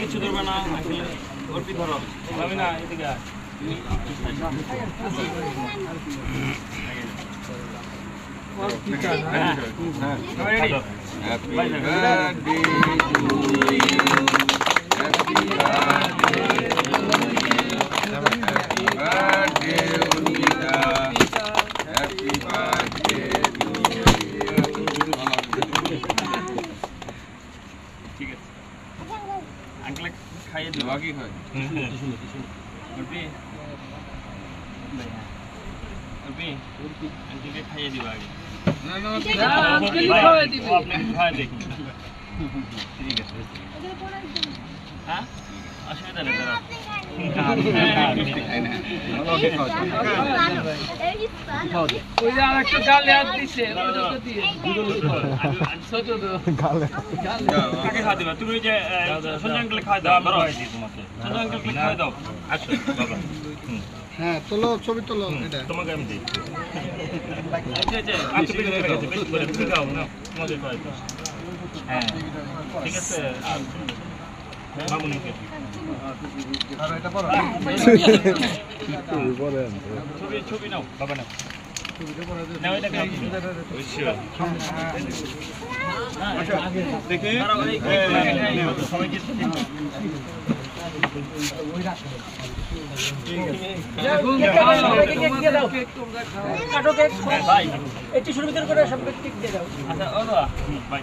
কিছু ধরবে না আসলে অর্পি ধরো আমি না এদিকে আয়। হ্যাঁ সবাই ready? Happy Bye, sir. birthday to you. Happy birthday. Happy birthday, Urmila. Happy birthday to you. ঠিক আছে আঙ্কেল খাইয়ে দেবো দোয়া কি হয়? অর্পি অর্পি আঙ্কেলকে খাইয়ে দিবা আগে না, না, আপনি খাওয়াই দেখি ঠিক আছে হ্যাঁ অসুবিধা নেই দাঁড়াও মিষ্টি খাই না। ভালো হ্যাঁ তোলো ছবি তোলো তোমাকে আমি দিই আচ্ছা আচ্ছা আচ্ছা হ্যাঁ ঠিক আছে ছবি নাও বাবা নাও একটু শুরু করে সব কেক দিয়ে দাও আচ্ছা ভাই